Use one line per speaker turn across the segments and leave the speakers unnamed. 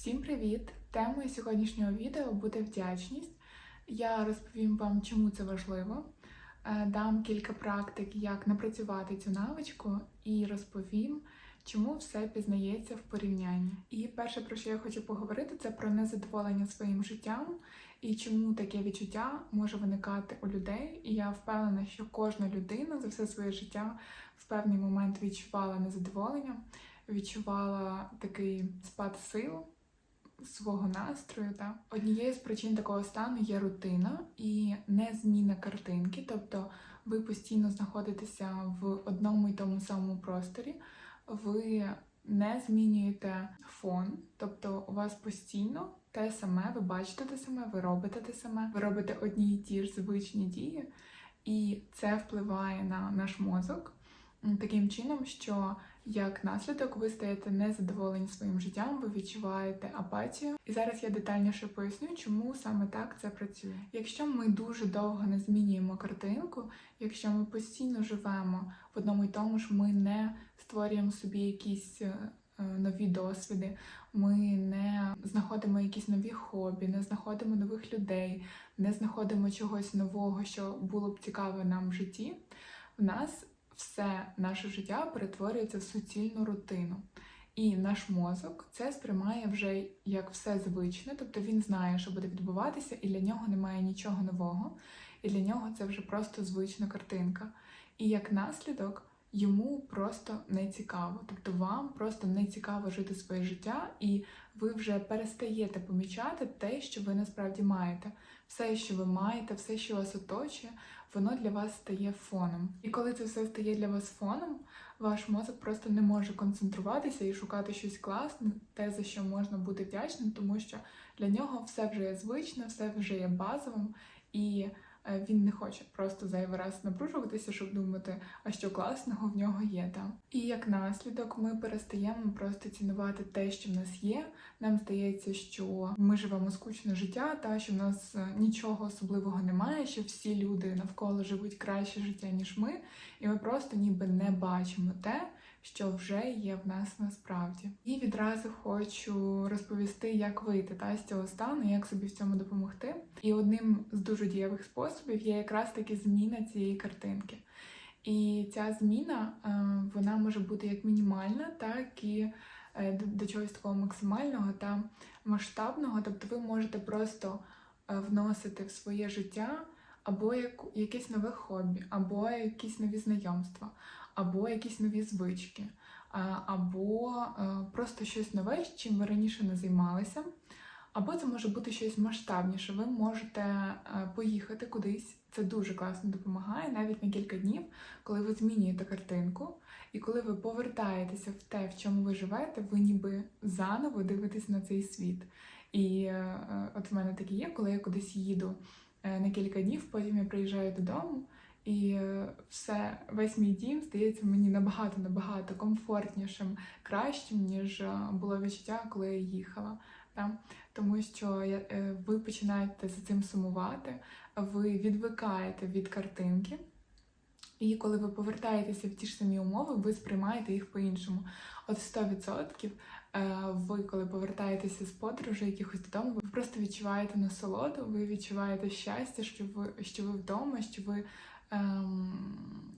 Всім привіт! Темою сьогоднішнього відео буде вдячність. Я розповім вам, чому це важливо, е, дам кілька практик, як напрацювати цю навичку, і розповім, чому все пізнається в порівнянні. І перше, про що я хочу поговорити, це про незадоволення своїм життям і чому таке відчуття може виникати у людей. І я впевнена, що кожна людина за все своє життя в певний момент відчувала незадоволення, відчувала такий спад сил свого настрою. Та. Однією з причин такого стану є рутина і незміна картинки, тобто ви постійно знаходитеся в одному і тому самому просторі, ви не змінюєте фон, тобто у вас постійно те саме, ви бачите те саме, ви робите те саме, ви робите одні й ті ж звичні дії, і це впливає на наш мозок. Таким чином, що як наслідок ви стаєте незадоволені своїм життям, ви відчуваєте апатію. І зараз я детальніше поясню, чому саме так це працює. Якщо ми дуже довго не змінюємо картинку, якщо ми постійно живемо в одному і тому ж, ми не створюємо собі якісь е, е, нові досвіди, ми не знаходимо якісь нові хобі, не знаходимо нових людей, не знаходимо чогось нового, що було б цікаве нам в житті. В нас все наше життя перетворюється в суцільну рутину. І наш мозок це сприймає вже як все звичне, тобто він знає, що буде відбуватися, і для нього немає нічого нового, і для нього це вже просто звична картинка. І як наслідок йому просто не цікаво. Тобто вам просто не цікаво жити своє життя, і ви вже перестаєте помічати те, що ви насправді маєте. Все, що ви маєте, все, що вас оточує, воно для вас стає фоном. І коли це все стає для вас фоном, ваш мозок просто не може концентруватися і шукати щось класне, те, за що можна бути вдячним, тому що для нього все вже є звичне, все вже є базовим, і він не хоче просто зайвий раз напружуватися, щоб думати, а що класного в нього є там. І як наслідок ми перестаємо просто цінувати те, що в нас є. Нам здається, що ми живемо скучне життя, та що в нас е, нічого особливого немає, що всі люди навколо живуть краще життя, ніж ми, і ми просто ніби не бачимо те, що вже є в нас насправді. І відразу хочу розповісти, як вийти та з цього стану, як собі в цьому допомогти. І одним з дуже дієвих способів є якраз таки зміна цієї картинки. І ця зміна е, вона може бути як мінімальна, так і е, до- чогось такого максимального та масштабного. Тобто ви можете просто е, вносити в своє життя або якесь нове хобі, або якісь нові знайомства, або якісь нові звички, або е, просто щось нове, чим ви раніше не займалися. Або це може бути щось масштабніше. Ви можете е, поїхати кудись. Це дуже класно допомагає навіть на кілька днів, коли ви змінюєте картинку, і коли ви повертаєтеся в те, в чому ви живете, ви ніби заново дивитесь на цей світ. І е, от в мене таке є, коли я кудись їду на кілька днів, потім я приїжджаю додому, і все, весь мій дім здається мені набагато набагато комфортнішим, кращим, ніж е, було відчуття, коли я їхала. Та? Тому що е, ви починаєте за цим сумувати, ви відвикаєте від картинки. І коли ви повертаєтеся в ті ж самі умови, ви сприймаєте їх по-іншому. От 100% е, ви, коли повертаєтеся з подорожі якихось додому, ви просто відчуваєте насолоду, ви відчуваєте щастя, що ви, що ви вдома, що ви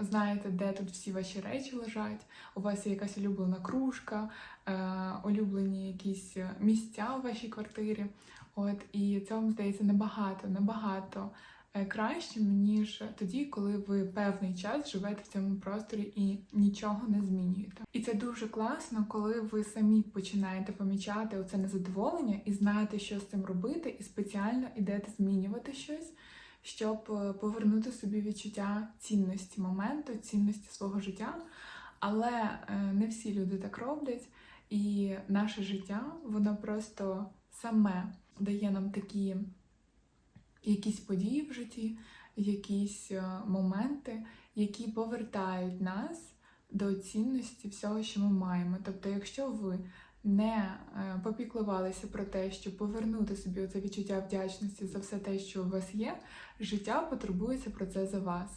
знаєте, де тут всі ваші речі лежать. У вас є якась улюблена кружка, е, улюблені якісь місця у вашій квартирі. От і це вам здається набагато, набагато е, кращим, ніж тоді, коли ви певний час живете в цьому просторі і нічого не змінюєте. І це дуже класно, коли ви самі починаєте помічати оце незадоволення і знаєте, що з цим робити, і спеціально йдете змінювати щось, щоб е, повернути собі відчуття цінності моменту, цінності свого життя. Але е, не всі люди так роблять, і наше життя воно просто саме дає нам такі якісь події в житті, якісь е, моменти, які повертають нас до цінності всього, що ми маємо. Тобто, якщо ви не е, попіклувалися про те, щоб повернути собі це відчуття вдячності за все те, що у вас є, життя потурбується про це за вас.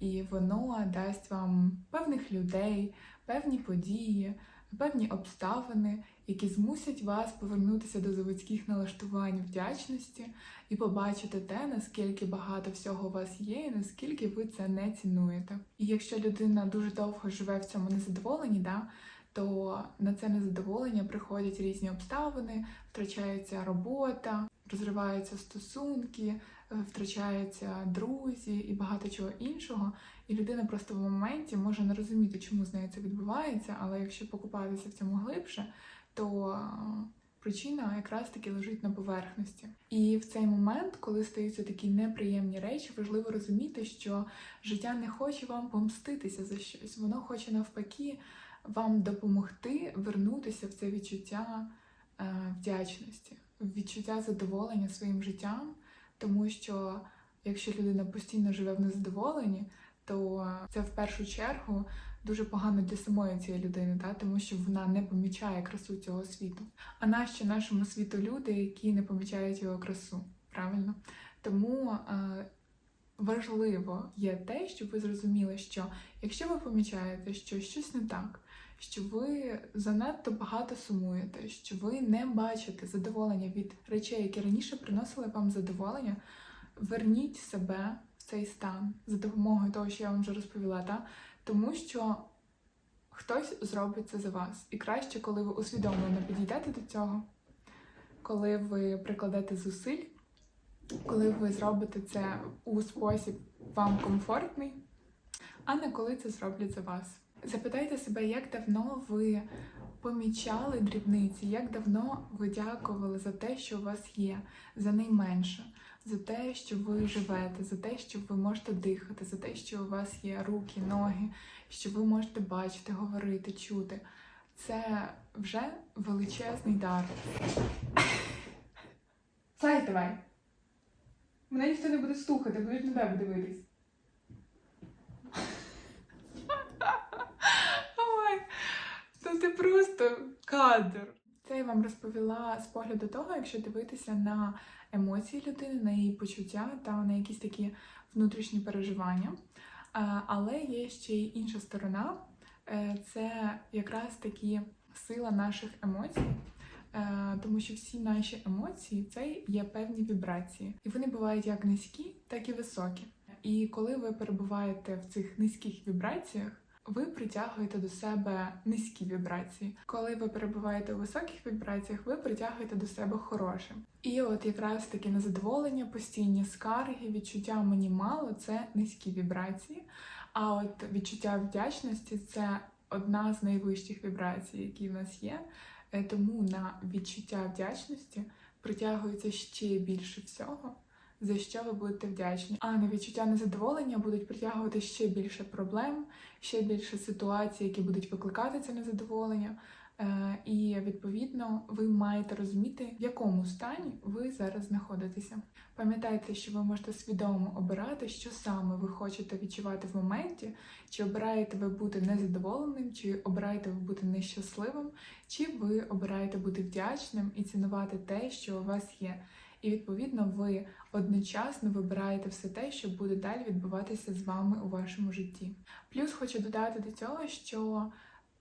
І воно дасть вам певних людей, певні події, певні обставини, які змусять вас повернутися до заводських налаштувань вдячності і побачити те, наскільки багато всього у вас є, і наскільки ви це не цінуєте. І якщо людина дуже довго живе в цьому незадоволенні, да, то на це незадоволення приходять різні обставини, втрачається робота, розриваються стосунки, е, втрачаються друзі і багато чого іншого. І людина просто в моменті може не розуміти, чому з нею це відбувається, але якщо покупатися в цьому глибше, то е, причина якраз таки лежить на поверхності. І в цей момент, коли стаються такі неприємні речі, важливо розуміти, що життя не хоче вам помститися за щось, воно хоче навпаки вам допомогти вернутися в це відчуття е, вдячності, в відчуття задоволення своїм життям, тому що якщо людина постійно живе в незадоволенні, то це в першу чергу дуже погано для самої цієї людини, та? тому що вона не помічає красу цього світу. А нащо нашому світу люди, які не помічають його красу? Правильно? Тому е, важливо є те, щоб ви зрозуміли, що якщо ви помічаєте, що щось не так, що ви занадто багато сумуєте, що ви не бачите задоволення від речей, які раніше приносили вам задоволення, верніть себе в цей стан за допомогою того, що я вам вже розповіла, та? тому що хтось зробить це за вас. І краще, коли ви усвідомлено підійдете до цього, коли ви прикладете зусиль, коли ви зробите це у спосіб вам комфортний, а не коли це зроблять за вас. Запитайте себе, як давно ви помічали дрібниці, як давно ви дякували за те, що у вас є, за найменше, за те, що ви живете, за те, що ви можете дихати, за те, що у вас є руки, ноги, що ви можете бачити, говорити, чути. Це вже величезний дар. Сай, давай. Мене ніхто не буде слухати, будуть на тебе дивитись. Ой, ну ти просто кадр. Це я вам розповіла з погляду того, якщо дивитися на емоції людини, на її почуття та на якісь такі внутрішні переживання. Але є ще й інша сторона, Е, це якраз таки сила наших емоцій. Е, Тому що всі наші емоції це є певні вібрації, і вони бувають як низькі, так і високі. І коли ви перебуваєте в цих низьких вібраціях, ви притягуєте до себе низькі вібрації. Коли ви перебуваєте у високих вібраціях, ви притягуєте до себе хороше. І от якраз таки незадоволення, постійні скарги, відчуття мені мало це низькі вібрації. А от відчуття вдячності це одна з найвищих вібрацій, які в нас є. Е, Тому на відчуття вдячності притягується ще більше всього, за що ви будете вдячні. А на відчуття незадоволення будуть притягувати ще більше проблем, ще більше ситуацій, які будуть викликати це незадоволення. Е, І відповідно ви маєте розуміти, в якому стані ви зараз знаходитеся. Пам'ятайте, що ви можете свідомо обирати, що саме ви хочете відчувати в моменті, чи обираєте ви бути незадоволеним, чи обираєте ви бути нещасливим, чи ви обираєте бути вдячним і цінувати те, що у вас є. І відповідно ви одночасно вибираєте все те, що буде далі відбуватися з вами у вашому житті. Плюс хочу додати до цього, що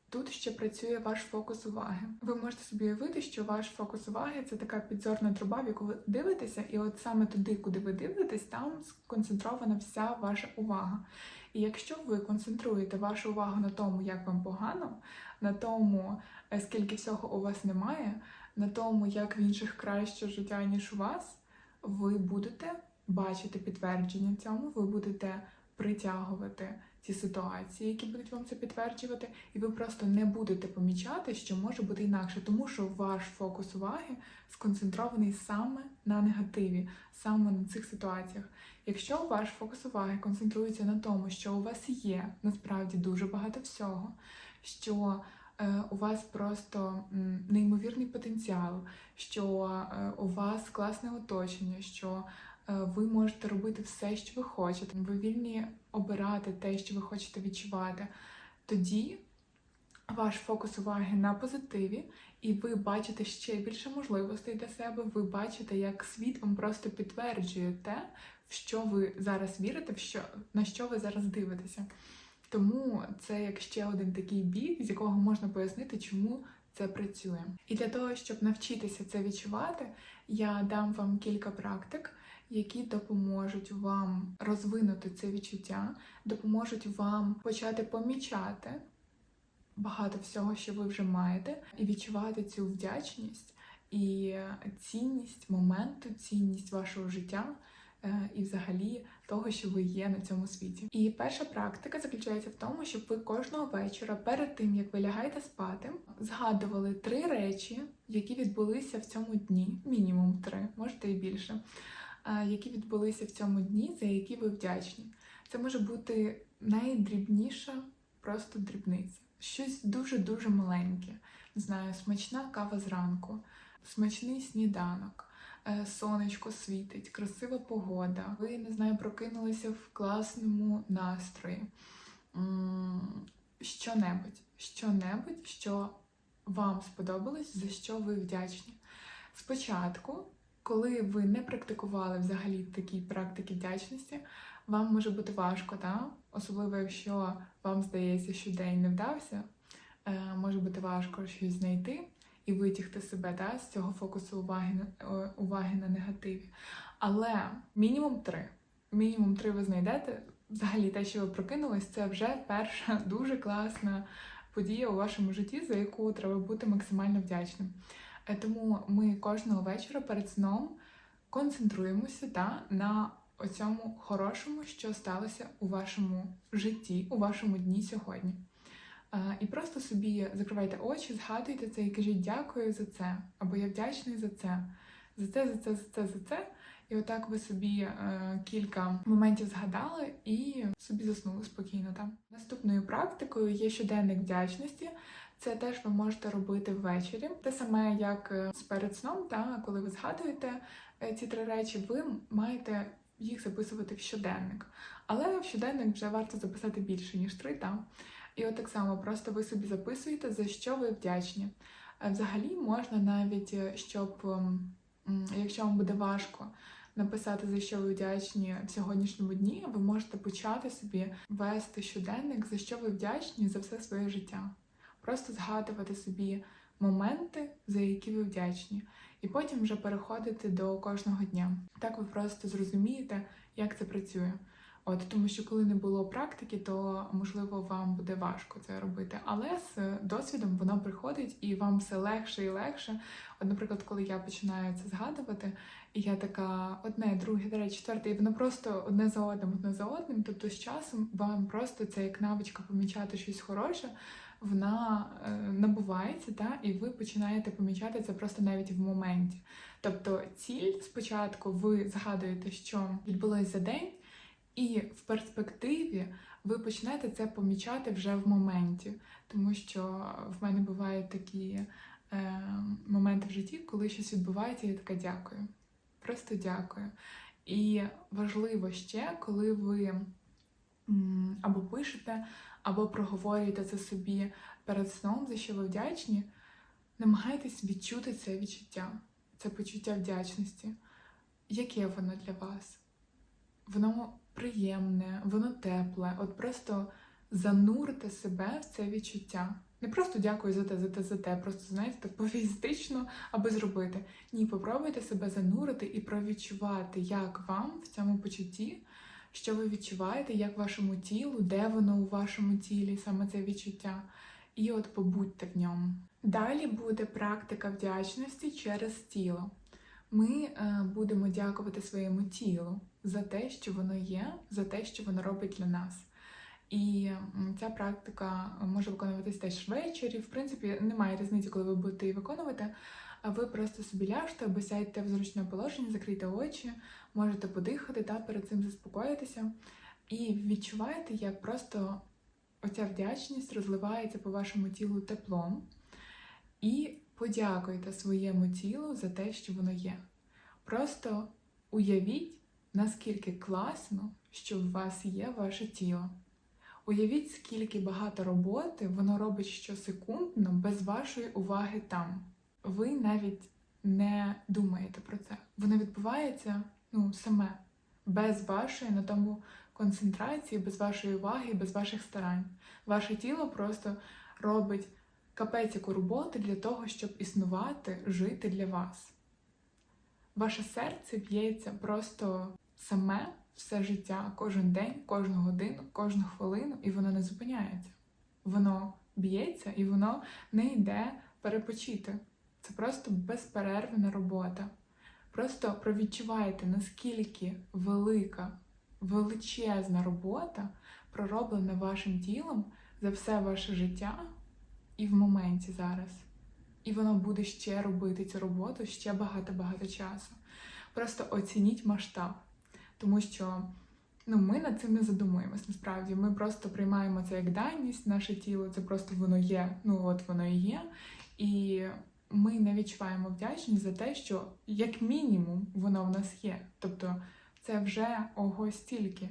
Тут ще працює ваш фокус уваги. Ви можете собі уявити, що ваш фокус уваги це така підзорна труба, в яку ви дивитеся, і от саме туди, куди ви дивитесь, там сконцентрована вся ваша увага. І якщо ви концентруєте вашу увагу на тому, як вам погано, на тому, е, скільки всього у вас немає, на тому, як в інших краще життя, ніж у вас, ви будете бачити підтвердження цьому, ви будете притягувати ці ситуації, які будуть вам це підтверджувати, і ви просто не будете помічати, що може бути інакше, тому що ваш фокус уваги сконцентрований саме на негативі, саме на цих ситуаціях. Якщо ваш фокус уваги концентрується на тому, що у вас є насправді дуже багато всього, що е, у вас просто неймовірний потенціал, що е, у вас класне оточення, що ви можете робити все, що ви хочете, ви вільні обирати те, що ви хочете відчувати, тоді ваш фокус уваги на позитиві, і ви бачите ще більше можливостей для себе. Ви бачите, як світ вам просто підтверджує те, в що ви зараз вірите, в що, на що ви зараз дивитеся. Тому це як ще один такий бік, з якого можна пояснити, чому це працює. І для того, щоб навчитися це відчувати, я дам вам кілька практик, які допоможуть вам розвинути це відчуття, допоможуть вам почати помічати багато всього, що ви вже маєте, і відчувати цю вдячність і цінність моменту, цінність вашого життя. е, І, взагалі, того, що ви є на цьому світі. І перша практика заключається в тому, щоб ви кожного вечора, перед тим як ви лягаєте спати, згадували три речі, які відбулися в цьому дні, мінімум три, можете і більше, які відбулися в цьому дні, за які ви вдячні. Це може бути найдрібніша, просто дрібниця. Щось дуже-дуже маленьке. Не знаю, смачна кава зранку, смачний сніданок, е, сонечко світить, красива погода. Ви не знаю, прокинулися в класному настрої. Що-небудь, що-небудь, що вам сподобалось, за що ви вдячні. Спочатку, коли ви не практикували взагалі такі практики вдячності, вам може бути важко, та? особливо якщо вам здається, що день не вдався, е, може бути важко щось знайти і витягти себе та, з цього фокусу уваги уваги на негативі. Але мінімум три. Мінімум три ви знайдете. Взагалі, те, що ви прокинулись, це вже перша дуже класна подія у вашому житті, за яку треба бути максимально вдячним. Е, Тому ми кожного вечора перед сном концентруємося та, на оцьому хорошому, що сталося у вашому житті, у вашому дні сьогодні. Е, І просто собі закривайте очі, згадуйте це і кажіть дякую за це, або я вдячний за це, за це, за це, за це, за це. І отак ви собі е, кілька моментів згадали і собі заснули спокійно там. Наступною практикою є щоденник вдячності. Це теж ви можете робити ввечері. Те саме, як е, з перед сном, та коли ви згадуєте е, ці три речі, ви маєте їх записувати в щоденник. Але в щоденник вже варто записати більше, ніж три там. І от так само просто ви собі записуєте, за що ви вдячні. Е, Взагалі можна навіть, е, щоб ем, якщо вам буде важко написати, за що ви вдячні в сьогоднішньому дні, ви можете почати собі вести щоденник, за що ви вдячні за все своє життя. Просто згадувати собі моменти, за які ви вдячні, і потім вже переходити до кожного дня. Так ви просто зрозумієте, як це працює. От тому, що коли не було практики, то можливо вам буде важко це робити. Але з досвідом воно приходить і вам все легше і легше. От, наприклад, коли я починаю це згадувати, і я така одне, друге, третє, четверте, і воно просто одне за одним, одне за одним. Тобто з часом вам просто це як навичка помічати щось хороше, вона е, набувається, та, і ви починаєте помічати це просто навіть в моменті. Тобто, ціль спочатку ви згадуєте, що відбулось за день. І в перспективі ви почнете це помічати вже в моменті, тому що в мене бувають такі е, моменти в житті, коли щось відбувається, і я така дякую. Просто дякую. І важливо ще, коли ви або пишете, або проговорюєте це собі перед сном, за що ви вдячні, намагайтесь відчути це відчуття, це почуття вдячності. Яке воно для вас? Воно приємне, воно тепле. От просто занурте себе в це відчуття. Не просто дякую за те, за те, за те, просто знаєте, так повістично, аби зробити. Ні, попробуйте себе занурити і провідчувати, як вам в цьому почутті, що ви відчуваєте, як вашому тілу, де воно у вашому тілі, саме це відчуття. І от побудьте в ньому. Далі буде практика вдячності через тіло. Ми е, будемо дякувати своєму тілу за те, що воно є, за те, що воно робить для нас. І ця практика може виконуватись теж ввечері. В принципі, немає різниці, коли ви будете її виконувати. А ви просто собі ляжте або сядьте в зручне положення, закрийте очі, можете подихати та перед цим заспокоїтися. І відчуваєте, як просто оця вдячність розливається по вашому тілу теплом. І подякуйте своєму тілу за те, що воно є. Просто уявіть, наскільки класно, що в вас є ваше тіло. Уявіть, скільки багато роботи воно робить щосекундно без вашої уваги там. Ви навіть не думаєте про це. Воно відбувається ну, саме, без вашої на тому концентрації, без вашої уваги, без ваших старань. Ваше тіло просто робить капець яку роботу для того, щоб існувати, жити для вас. Ваше серце б'ється просто саме все життя, кожен день, кожну годину, кожну хвилину, і воно не зупиняється. Воно б'ється і воно не йде перепочити. Це просто безперервна робота. Просто провідчувайте, наскільки велика, величезна робота пророблена вашим тілом за все ваше життя і в моменті зараз. І воно буде ще робити цю роботу ще багато-багато часу. Просто оцініть масштаб, тому що ну, ми над цим не задумуємось насправді. Ми просто приймаємо це як даність, наше тіло, це просто воно є, ну от воно і є. І ми не відчуваємо вдячність за те, що як мінімум воно в нас є. Тобто це вже ого стільки.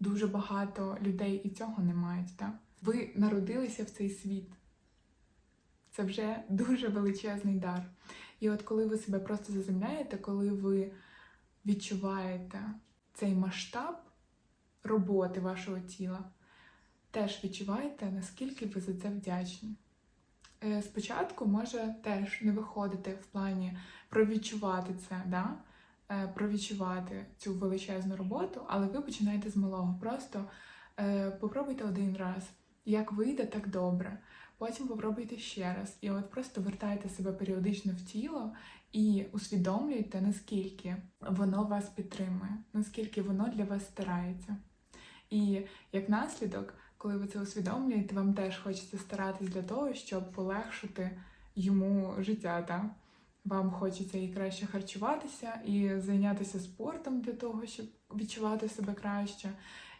Дуже багато людей і цього не мають. Так? Ви народилися в цей світ. Це вже дуже величезний дар. І от коли ви себе просто заземляєте, коли ви відчуваєте цей масштаб роботи вашого тіла, теж відчуваєте, наскільки ви за це вдячні. Е, Спочатку може теж не виходити в плані провідчувати це, да? е, провідчувати цю величезну роботу, але ви починаєте з малого. Просто е, попробуйте один раз. Як вийде, так добре. Потім попробуйте ще раз. І от просто вертайте себе періодично в тіло і усвідомлюйте, наскільки воно вас підтримує, наскільки воно для вас старається. І як наслідок, коли ви це усвідомлюєте, вам теж хочеться старатись для того, щоб полегшити йому життя. Так? Вам хочеться і краще харчуватися, і зайнятися спортом для того, щоб відчувати себе краще,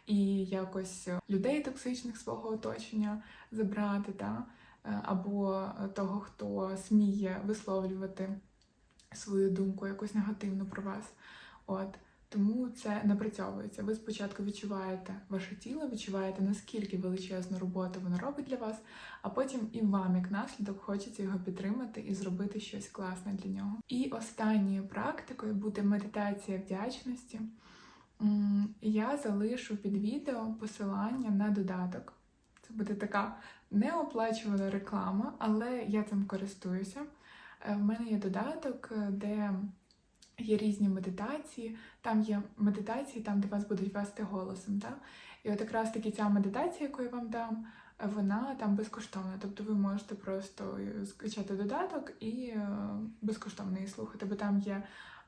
і якось людей токсичних свого оточення забрати, та? е, або того, хто сміє висловлювати свою думку якусь негативну про вас. От. Тому це напрацьовується. Ви спочатку відчуваєте ваше тіло, відчуваєте, наскільки величезну роботу воно робить для вас, а потім і вам, як наслідок, хочеться його підтримати і зробити щось класне для нього. І останньою практикою буде медитація вдячності. Я залишу під відео посилання на додаток. Це буде така неоплачувана реклама, але я цим користуюся. Е, В мене є додаток, е, де є різні медитації. Там є медитації, там, де вас будуть вести голосом. Так? І от якраз таки ця медитація, яку я вам дам, е, вона там безкоштовна. Тобто ви можете просто е, скачати додаток і е, безкоштовно її слухати, бо там є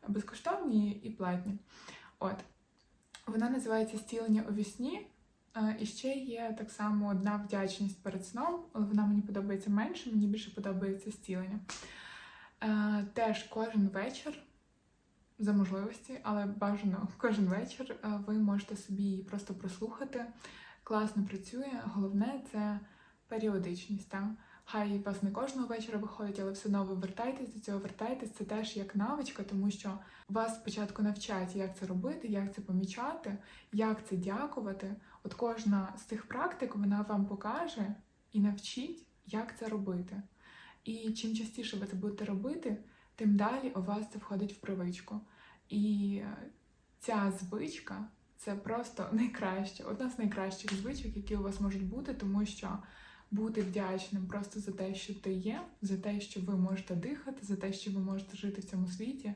безкоштовні і платні. От. Вона називається Стілення у вісні. І ще є так само одна вдячність перед сном, але вона мені подобається менше, мені більше подобається стілення. Теж кожен вечір, за можливості, але бажано кожен вечір е, ви можете собі її просто прослухати. Класно працює. Головне це періодичність. Так? Хай вас не кожного вечора виходить, але все одно ви вертайтесь до цього, вертайтесь. Це теж як навичка, тому що вас спочатку навчать, як це робити, як це помічати, як це дякувати. От кожна з цих практик вона вам покаже і навчить, як це робити. І чим частіше ви це будете робити, тим далі у вас це входить в привичку. І ця звичка це просто найкраща, одна з найкращих звичок, які у вас можуть бути, тому що бути вдячним просто за те, що ти є, за те, що ви можете дихати, за те, що ви можете жити в цьому світі,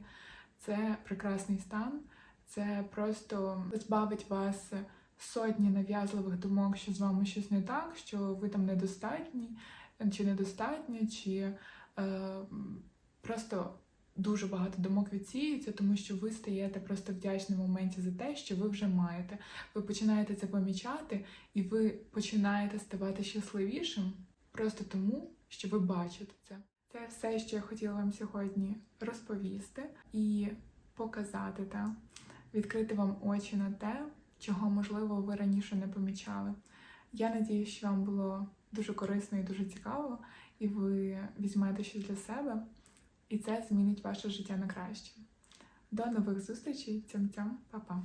це прекрасний стан. Це просто збавить вас сотні нав'язливих думок, що з вами щось не так, що ви там недостатні, чи недостатні, чи е, просто дуже багато думок відсіюється, тому що ви стаєте просто вдячним в моменті за те, що ви вже маєте. Ви починаєте це помічати, і ви починаєте ставати щасливішим просто тому, що ви бачите це. Це все, що я хотіла вам сьогодні розповісти і показати, та відкрити вам очі на те, чого, можливо, ви раніше не помічали. Я надію, що вам було дуже корисно і дуже цікаво, і ви візьмете щось для себе, і це змінить ваше життя на краще. До нових зустрічей, цям-цям, па-па!